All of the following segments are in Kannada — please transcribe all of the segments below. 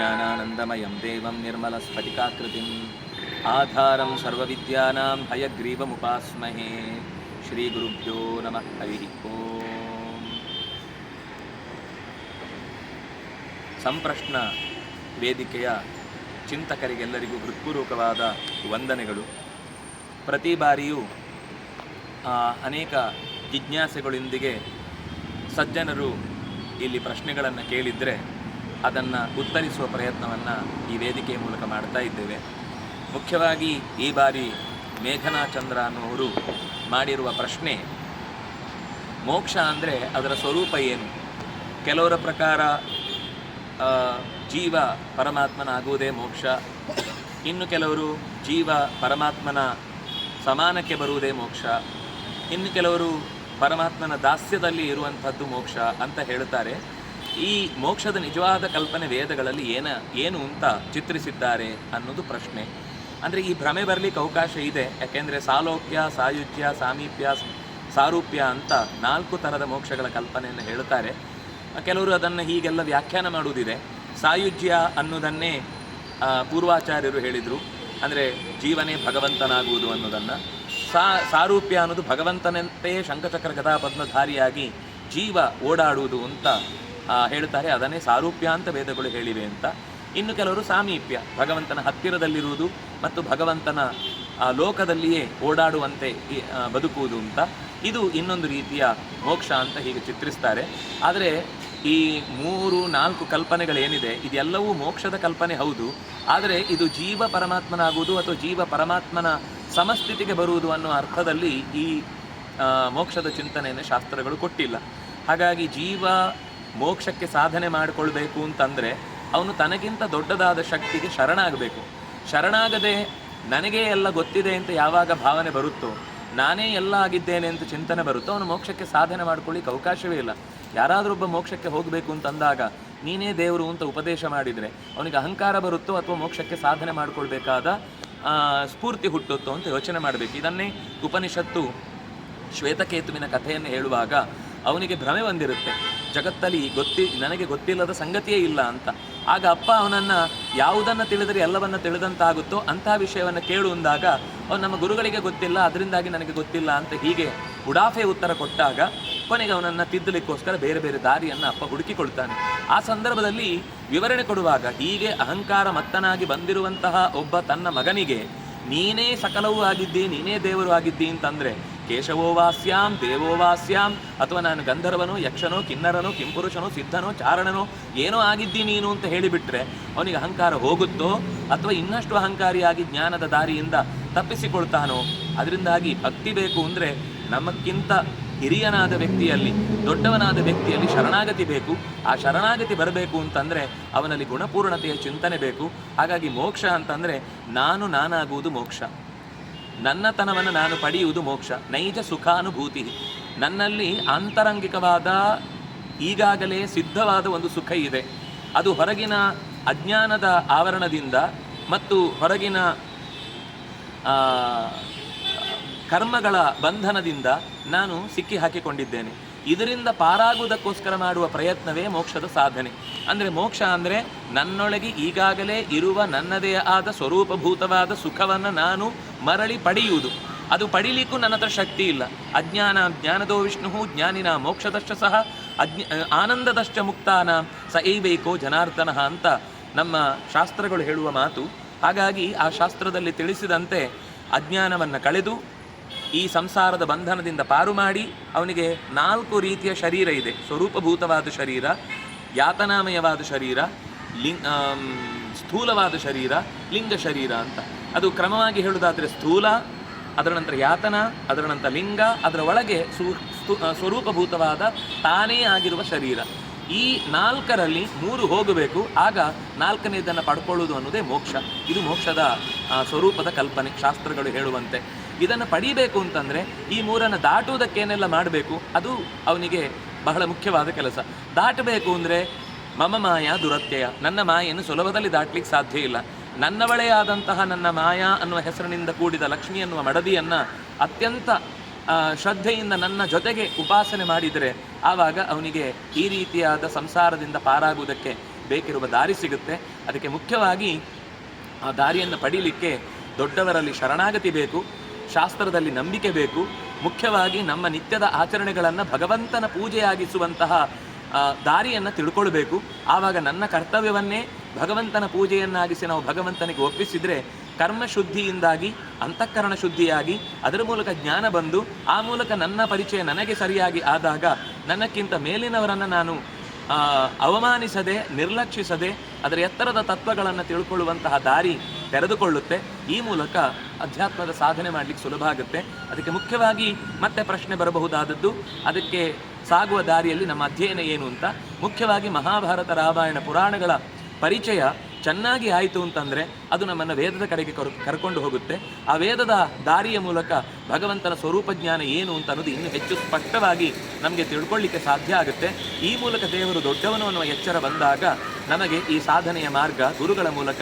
ज्ञानानन्दमयं देवं निर्मलस्फटिकाकृतिम् आधारं सर्वविद्यानां हयग्रीवमुपास्महे श्रीगुरुभ्यो नमः हरिः ओम् ಸಂಪ್ರಶ್ನ ವೇದಿಕೆಯ ಚಿಂತಕರಿಗೆಲ್ಲರಿಗೂ ಹೃತ್ಪೂರ್ವಕವಾದ ವಂದನೆಗಳು ಪ್ರತಿ ಬಾರಿಯೂ ಆ, ಅನೇಕ ಜಿಜ್ಞಾಸೆಗಳೊಂದಿಗೆ ಸಜ್ಜನರು ಇಲ್ಲಿ ಪ್ರಶ್ನೆಗಳನ್ನು ಕೇಳಿದರೆ ಅದನ್ನು ಉತ್ತರಿಸುವ ಪ್ರಯತ್ನವನ್ನು ಈ ವೇದಿಕೆಯ ಮೂಲಕ ಮಾಡ್ತಾ ಇದ್ದೇವೆ. ಮುಖ್ಯವಾಗಿ ಈ ಬಾರಿ ಮೇಘನಾ ಚಂದ್ರ ಅನ್ನುವರು ಮಾಡಿರುವ ಪ್ರಶ್ನೆ, ಮೋಕ್ಷ ಅಂದರೆ ಅದರ ಸ್ವರೂಪ ಏನು? ಕೆಲವರ ಪ್ರಕಾರ ಜೀವ ಜೀವ ಪರಮಾತ್ಮನಾಗುವುದೇ ಮೋಕ್ಷ. ಇನ್ನು ಕೆಲವರು ಜೀವ ಪರಮಾತ್ಮನ ಸಮಾನಕ್ಕೆ ಬರುವುದೇ ಮೋಕ್ಷ. ಇನ್ನು ಕೆಲವರು ಪರಮಾತ್ಮನ ದಾಸ್ಯದಲ್ಲಿ ಇರುವಂಥದ್ದು ಮೋಕ್ಷ ಅಂತ ಹೇಳ್ತಾರೆ. ಈ ಮೋಕ್ಷದ ನಿಜವಾದ ಕಲ್ಪನೆ ವೇದಗಳಲ್ಲಿ ಏನ, ಏನು ಅಂತ ಚಿತ್ರಿಸಿದ್ದಾರೆ ಅನ್ನೋದು ಪ್ರಶ್ನೆ. ಅಂದರೆ ಈ ಭ್ರಮೆ ಬರಲಿಕ್ಕೆ ಅವಕಾಶ ಇದೆ. ಯಾಕೆಂದರೆ ಸಾಲೋಕ್ಯ, ಸಾಯುಜ್ಯ, ಸಾಮೀಪ್ಯ, ಸಾರೂಪ್ಯ ಅಂತ ನಾಲ್ಕು ಥರದ ಮೋಕ್ಷಗಳ ಕಲ್ಪನೆಯನ್ನು ಹೇಳ್ತಾರೆ. ಕೆಲವರು ಅದನ್ನು ಹೀಗೆಲ್ಲ ವ್ಯಾಖ್ಯಾನ ಮಾಡುವುದಿದೆ. ಸಾಯುಜ್ಯ ಅನ್ನೋದನ್ನೇ ಪೂರ್ವಾಚಾರ್ಯರು ಹೇಳಿದರು. ಅಂದರೆ ಜೀವನೇ ಭಗವಂತನಾಗುವುದು ಅನ್ನೋದನ್ನು. ಸಾರೂಪ್ಯ ಅನ್ನೋದು ಭಗವಂತನಂತೆಯೇ ಶಂಖಚಕ್ರ ಕಥಾಪದ್ಮಧಾರಿಯಾಗಿ ಜೀವ ಓಡಾಡುವುದು ಅಂತ ಆ, ಹೇಳ್ತಾರೆ ಅದನ್ನೇ ಸಾರೂಪ್ಯ ಅಂತ ವೇದಗಳು ಹೇಳಿವೆ ಅಂತ. ಇನ್ನು ಕೆಲವರು ಸಾಮೀಪ್ಯ ಭಗವಂತನ ಹತ್ತಿರದಲ್ಲಿರುವುದು ಮತ್ತು ಭಗವಂತನ ಲೋಕದಲ್ಲಿಯೇ ಓಡಾಡುವಂತೆ ಬದುಕುವುದು ಅಂತ. ಇದು ಇನ್ನೊಂದು ರೀತಿಯ ಮೋಕ್ಷ ಅಂತ ಹೀಗೆ ಚಿತ್ರಿಸ್ತಾರೆ. ಆದರೆ ಈ ಮೂರು ನಾಲ್ಕು ಕಲ್ಪನೆಗಳೇನಿದೆ ಇದೆಲ್ಲವೂ ಮೋಕ್ಷದ ಕಲ್ಪನೆ ಹೌದು. ಆದರೆ ಇದು ಜೀವ ಪರಮಾತ್ಮನಾಗುವುದು ಅಥವಾ ಜೀವ ಪರಮಾತ್ಮನ ಸಮಸ್ಥಿತಿಗೆ ಬರುವುದು ಅನ್ನೋ ಅರ್ಥದಲ್ಲಿ ಈ ಮೋಕ್ಷದ ಚಿಂತನೆಯನ್ನು ಶಾಸ್ತ್ರಗಳು ಕೊಟ್ಟಿಲ್ಲ. ಹಾಗಾಗಿ ಜೀವ ಮೋಕ್ಷಕ್ಕೆ ಸಾಧನೆ ಮಾಡಿಕೊಳ್ಬೇಕು ಅಂತಂದರೆ ಅವನು ತನಗಿಂತ ದೊಡ್ಡದಾದ ಶಕ್ತಿಗೆ ಶರಣಾಗಬೇಕು. ಶರಣಾಗದೆ ನನಗೇ ಎಲ್ಲ ಗೊತ್ತಿದೆ ಅಂತ ಯಾವಾಗ ಭಾವನೆ ಬರುತ್ತೋ, ನಾನೇ ಎಲ್ಲ ಆಗಿದ್ದೇನೆ ಅಂತ ಚಿಂತನೆ ಬರುತ್ತೋ, ಅವನು ಮೋಕ್ಷಕ್ಕೆ ಸಾಧನೆ ಮಾಡ್ಕೊಳ್ಳಿಕ್ಕೆ ಅವಕಾಶವೇ ಇಲ್ಲ. ಯಾರಾದರೂ ಒಬ್ಬ ಮೋಕ್ಷಕ್ಕೆ ಹೋಗಬೇಕು ಅಂತಂದಾಗ ನೀನೇ ದೇವರು ಅಂತ ಉಪದೇಶ ಮಾಡಿದರೆ ಅವನಿಗೆ ಅಹಂಕಾರ ಬರುತ್ತೋ ಅಥವಾ ಮೋಕ್ಷಕ್ಕೆ ಸಾಧನೆ ಮಾಡಿಕೊಳ್ಬೇಕಾದ ಸ್ಫೂರ್ತಿ ಹುಟ್ಟುತ್ತೋ ಅಂತ ಯೋಚನೆ ಮಾಡಬೇಕು. ಇದನ್ನೇ ಉಪನಿಷತ್ತು ಶ್ವೇತಕೇತುವಿನ ಕಥೆಯನ್ನು ಹೇಳುವಾಗ ಅವನಿಗೆ ಭ್ರಮೆ ಬಂದಿರುತ್ತೆ. ಜಗತ್ತಲ್ಲಿ ಗೊತ್ತಿ, ನನಗೆ ಗೊತ್ತಿಲ್ಲದ ಸಂಗತಿಯೇ ಇಲ್ಲ ಅಂತ. ಆಗ ಅಪ್ಪ ಅವನನ್ನು ಯಾವುದನ್ನು ತಿಳಿದರೆ ಎಲ್ಲವನ್ನು ತಿಳಿದಂತಾಗುತ್ತೋ ಅಂತಹ ವಿಷಯವನ್ನು ಕೇಳು ಅಂದಾಗ ಅವನು ನಮ್ಮ ಗುರುಗಳಿಗೆ ಗೊತ್ತಿಲ್ಲ, ಅದರಿಂದಾಗಿ ನನಗೆ ಗೊತ್ತಿಲ್ಲ ಅಂತ ಹೀಗೆ ಉಡಾಫೆ ಉತ್ತರ ಕೊಟ್ಟಾಗ, ಕೊನೆಗೆ ಅವನನ್ನು ತಿದ್ದಲಿಕ್ಕೋಸ್ಕರ ಬೇರೆ ಬೇರೆ ದಾರಿಯನ್ನು ಅಪ್ಪ ಹುಡುಕಿಕೊಳ್ತಾನೆ. ಆ ಸಂದರ್ಭದಲ್ಲಿ ವಿವರಣೆ ಕೊಡುವಾಗ ಹೀಗೆ ಅಹಂಕಾರ ಮತ್ತನಾಗಿ ಬಂದಿರುವಂತಹ ಒಬ್ಬ ತನ್ನ ಮಗನಿಗೆ, ನೀನೇ ಸಕಲವೂ ಆಗಿದ್ದಿ, ನೀನೇ ದೇವರು ಆಗಿದ್ದಿ ಅಂತಂದ್ರೆ ಕೇಶವೋ ವಾಸ್ಯಾಂ, ದೇವೋ ವಾಸ್ಯಾಂ. ಅಥವಾ ನಾನು ಗಂಧರ್ವನು, ಯಕ್ಷನೋ, ಕಿನ್ನರನೋ, ಕಿಂಪುರುಷನೋ, ಸಿದ್ಧನೋ, ಚಾರಣನೋ, ಏನೋ ಆಗಿದ್ದಿ ನೀನು ಅಂತ ಹೇಳಿಬಿಟ್ರೆ ಅವನಿಗೆ ಅಹಂಕಾರ ಹೋಗುತ್ತೋ ಅಥವಾ ಇನ್ನಷ್ಟು ಅಹಂಕಾರಿಯಾಗಿ ಜ್ಞಾನದ ದಾರಿಯಿಂದ ತಪ್ಪಿಸಿಕೊಳ್ತಾನೋ? ಅದರಿಂದಾಗಿ ಭಕ್ತಿ ಬೇಕು ಅಂದರೆ ನಮಕ್ಕಿಂತ ಹಿರಿಯನಾದ ವ್ಯಕ್ತಿಯಲ್ಲಿ, ದೊಡ್ಡವನಾದ ವ್ಯಕ್ತಿಯಲ್ಲಿ ಶರಣಾಗತಿ ಬೇಕು. ಆ ಶರಣಾಗತಿ ಬರಬೇಕು ಅಂತಂದರೆ ಅವನಲ್ಲಿ ಗುಣಪೂರ್ಣತೆಯ ಚಿಂತನೆ ಬೇಕು. ಹಾಗಾಗಿ ಮೋಕ್ಷ ಅಂತಂದರೆ ನಾನು ನಾನಾಗುವುದು ಮೋಕ್ಷ. ನನ್ನತನವನ್ನು ನಾನು ಪಡೆಯುವುದು ಮೋಕ್ಷ, ನೈಜ ಸುಖಾನುಭೂತಿ. ನನ್ನಲ್ಲಿ ಆಂತರಂಗಿಕವಾದ, ಈಗಾಗಲೇ ಸಿದ್ಧವಾದ ಒಂದು ಸುಖ ಇದೆ. ಅದು ಹೊರಗಿನ ಅಜ್ಞಾನದ ಆವರಣದಿಂದ ಮತ್ತು ಹೊರಗಿನ ಕರ್ಮಗಳ ಬಂಧನದಿಂದ ನಾನು ಸಿಕ್ಕಿ ಹಾಕಿಕೊಂಡಿದ್ದೇನೆ ಇದರಿಂದ ಪಾರಾಗುವುದಕ್ಕೋಸ್ಕರ ಮಾಡುವ ಪ್ರಯತ್ನವೇ ಮೋಕ್ಷದ ಸಾಧನೆ. ಅಂದರೆ ಮೋಕ್ಷ ಅಂದರೆ ನನ್ನೊಳಗೆ ಈಗಾಗಲೇ ಇರುವ ನನ್ನದೇ ಆದ ಸ್ವರೂಪಭೂತವಾದ ಸುಖವನ್ನು ನಾನು ಮರಳಿ ಪಡೆಯುವುದು. ಅದು ಪಡೀಲಿಕ್ಕೂ ನನ್ನ ಹತ್ರ ಶಕ್ತಿ ಇಲ್ಲ. ಅಜ್ಞಾನ ಜ್ಞಾನದೋ ವಿಷ್ಣು ಜ್ಞಾನಿನ ಮೋಕ್ಷದಷ್ಟ ಸಹ, ಅಜ್ಞ ಆನಂದದಷ್ಟ ಮುಕ್ತಾನ, ಸ ಏವೈಕೋ ಜನಾರ್ದನಃ ಅಂತ ನಮ್ಮ ಶಾಸ್ತ್ರಗಳು ಹೇಳುವ ಮಾತು. ಹಾಗಾಗಿ ಆ ಶಾಸ್ತ್ರದಲ್ಲಿ ತಿಳಿಸಿದಂತೆ ಅಜ್ಞಾನವನ್ನು ಕಳೆದು ಈ ಸಂಸಾರದ ಬಂಧನದಿಂದ ಪಾರು ಮಾಡಿ ಅವನಿಗೆ ನಾಲ್ಕು ರೀತಿಯ ಶರೀರ ಇದೆ. ಸ್ವರೂಪಭೂತವಾದ ಶರೀರ, ಯಾತನಾಮಯವಾದ ಶರೀರ, ಲಿಂಗ್ ಸ್ಥೂಲವಾದ ಶರೀರ, ಲಿಂಗ ಶರೀರ ಅಂತ. ಅದು ಕ್ರಮವಾಗಿ ಹೇಳುವುದಾದರೆ ಸ್ಥೂಲ, ಅದರ ನಂತರ ಯಾತನ, ಅದರ ನಂತರ ಲಿಂಗ, ಅದರ ಒಳಗೆ ಸ್ವರೂಪಭೂತವಾದ ತಾನೇ ಆಗಿರುವ ಶರೀರ. ಈ ನಾಲ್ಕರಲ್ಲಿ ಮೂರು ಹೋಗಬೇಕು, ಆಗ ನಾಲ್ಕನೇದನ್ನು ಪಡ್ಕೊಳ್ಳುವುದು ಅನ್ನೋದೇ ಮೋಕ್ಷ. ಇದು ಮೋಕ್ಷದ ಸ್ವರೂಪದ ಕಲ್ಪನೆ, ಶಾಸ್ತ್ರಗಳು ಹೇಳುವಂತೆ. ಇದನ್ನು ಪಡೀಬೇಕು ಅಂತಂದರೆ ಈ ಮೂರನ್ನು ದಾಟುವುದಕ್ಕೇನೆಲ್ಲ ಮಾಡಬೇಕು? ಅದು ಅವನಿಗೆ ಬಹಳ ಮುಖ್ಯವಾದ ಕೆಲಸ. ದಾಟಬೇಕು ಅಂದರೆ, ಮಮ ಮಾಯ ದುರತ್ಯಯ. ನನ್ನ ಮಾಯನ್ನು ಸುಲಭದಲ್ಲಿ ದಾಟ್ಲಿಕ್ಕೆ ಸಾಧ್ಯ ಇಲ್ಲ. ನನ್ನವಳೇ ಆದಂತಹ ನನ್ನ ಮಾಯಾ ಅನ್ನುವ ಹೆಸರಿನಿಂದ ಕೂಡಿದ ಲಕ್ಷ್ಮಿ ಅನ್ನುವ ಮಡದಿಯನ್ನು ಅತ್ಯಂತ ಶ್ರದ್ಧೆಯಿಂದ ನನ್ನ ಜೊತೆಗೆ ಉಪಾಸನೆ ಮಾಡಿದರೆ ಆವಾಗ ಅವನಿಗೆ ಈ ರೀತಿಯಾದ ಸಂಸಾರದಿಂದ ಪಾರಾಗುವುದಕ್ಕೆ ಬೇಕಿರುವ ದಾರಿ ಸಿಗುತ್ತೆ. ಅದಕ್ಕೆ ಮುಖ್ಯವಾಗಿ ಆ ದಾರಿಯನ್ನು ಪಡೀಲಿಕ್ಕೆ ದೊಡ್ಡವರಲ್ಲಿ ಶರಣಾಗತಿ ಬೇಕು. ಶಾಸ್ತ್ರದಲ್ಲಿ ನಂಬಿಕೆ ಬೇಕು. ಮುಖ್ಯವಾಗಿ ನಮ್ಮ ನಿತ್ಯದ ಆಚರಣೆಗಳನ್ನು ಭಗವಂತನ ಪೂಜೆಯಾಗಿಸುವಂತಹ ದಾರಿಯನ್ನು ತಿಳ್ಕೊಳ್ಬೇಕು. ಆವಾಗ ನನ್ನ ಕರ್ತವ್ಯವನ್ನೇ ಭಗವಂತನ ಪೂಜೆಯನ್ನಾಗಿಸಿ ನಾವು ಭಗವಂತನಿಗೆ ಒಪ್ಪಿಸಿದರೆ ಕರ್ಮ ಶುದ್ಧಿಯಿಂದಾಗಿ, ಅಂತಃಕರಣ ಶುದ್ಧಿಯಾಗಿ ಅದರ ಮೂಲಕ ಜ್ಞಾನ ಬಂದು, ಆ ಮೂಲಕ ನನ್ನ ಪರಿಚಯ ನನಗೆ ಸರಿಯಾಗಿ ಆದಾಗ ನನ್ನಕ್ಕಿಂತ ಮೇಲಿನವರನ್ನು ನಾನು ಅವಮಾನಿಸದೆ, ನಿರ್ಲಕ್ಷಿಸದೆ, ಅದರ ಎತ್ತರದ ತತ್ವಗಳನ್ನು ತಿಳ್ಕೊಳ್ಳುವಂತಹ ದಾರಿ ತೆರೆದುಕೊಳ್ಳುತ್ತೆ. ಈ ಮೂಲಕ ಅಧ್ಯಾತ್ಮದ ಸಾಧನೆ ಮಾಡಲಿಕ್ಕೆ ಸುಲಭ ಆಗುತ್ತೆ. ಅದಕ್ಕೆ ಮುಖ್ಯವಾಗಿ ಮತ್ತೆ ಪ್ರಶ್ನೆ ಬರಬಹುದಾದದ್ದು, ಅದಕ್ಕೆ ಸಾಗುವ ದಾರಿಯಲ್ಲಿ ನಮ್ಮ ಅಧ್ಯಯನ ಏನು ಅಂತ. ಮುಖ್ಯವಾಗಿ ಮಹಾಭಾರತ ರಾಮಾಯಣ ಪುರಾಣಗಳ ಪರಿಚಯ ಚೆನ್ನಾಗಿ ಆಯಿತು ಅಂತಂದರೆ ಅದು ನಮ್ಮನ್ನು ವೇದದ ಕಡೆಗೆ ಕರ್, ಕರ್ಕೊಂಡು ಹೋಗುತ್ತೆ. ಆ ವೇದದ ದಾರಿಯ ಮೂಲಕ ಭಗವಂತನ ಸ್ವರೂಪ ಜ್ಞಾನ ಏನು ಅಂತ ಅನ್ನೋದು ಇನ್ನೂ ಹೆಚ್ಚು ಸ್ಪಷ್ಟವಾಗಿ ನಮಗೆ ತಿಳ್ಕೊಳ್ಳಿಕ್ಕೆ ಸಾಧ್ಯ ಆಗುತ್ತೆ. ಈ ಮೂಲಕ ದೇವರು ದೊಡ್ಡವನು ಅನ್ನುವ ಎಚ್ಚರ ಬಂದಾಗ ನಮಗೆ ಈ ಸಾಧನೆಯ ಮಾರ್ಗ ಗುರುಗಳ ಮೂಲಕ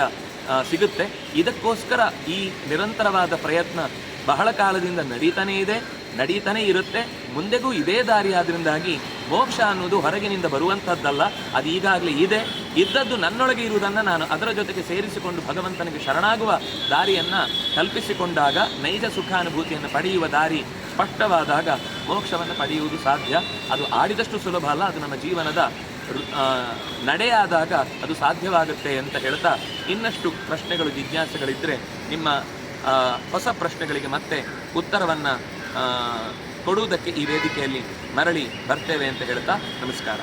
ಸಿಗುತ್ತೆ. ಇದಕ್ಕೋಸ್ಕರ ಈ ನಿರಂತರವಾದ ಪ್ರಯತ್ನ ಬಹಳ ಕಾಲದಿಂದ ನಡೀತಾನೇ ಇದೆ, ನಡೀತಾನೇ ಇರುತ್ತೆ. ಮುಂದೆಗೂ ಇದೇ ದಾರಿ ಆದ್ರಿಂದಾಗಿ ಮೋಕ್ಷ ಅನ್ನೋದು ಹೊರಗಿನಿಂದ ಬರುವಂಥದ್ದಲ್ಲ, ಅದು ಈಗಾಗಲೇ ಇದೆ. ಇದ್ದದ್ದು ನನ್ನೊಳಗೆ ಇರುವುದನ್ನು ನಾನು ಅದರ ಜೊತೆಗೆ ಸೇರಿಸಿಕೊಂಡು ಭಗವಂತನಿಗೆ ಶರಣಾಗುವ ದಾರಿಯನ್ನು ಕಲ್ಪಿಸಿಕೊಂಡಾಗ ನೈಜ ಸುಖಾನುಭೂತಿಯನ್ನು ಪಡೆಯುವ ದಾರಿ ಸ್ಪಷ್ಟವಾದಾಗ ಮೋಕ್ಷವನ್ನು ಪಡೆಯುವುದು ಸಾಧ್ಯ. ಅದು ಆಡಿದಷ್ಟು ಸುಲಭ ಅಲ್ಲ, ಅದು ನಮ್ಮ ಜೀವನದ ನಡೆಯಾದಾಗ ಅದು ಸಾಧ್ಯವಾಗುತ್ತೆ ಅಂತ ಹೇಳ್ತಾ ಇನ್ನಷ್ಟು ಪ್ರಶ್ನೆಗಳು ಜಿಜ್ಞಾಸೆಗಳಿದ್ದರೆ ನಿಮ್ಮ ಹೊಸ ಪ್ರಶ್ನೆಗಳಿಗೆ ಮತ್ತೆ ಉತ್ತರವನ್ನು ಕೊಡುವುದಕ್ಕೆ ಈ ವೇದಿಕೆಯಲ್ಲಿ ಮರಳಿ ಬರ್ತೇವೆ ಅಂತ ಹೇಳ್ತಾ ನಮಸ್ಕಾರ.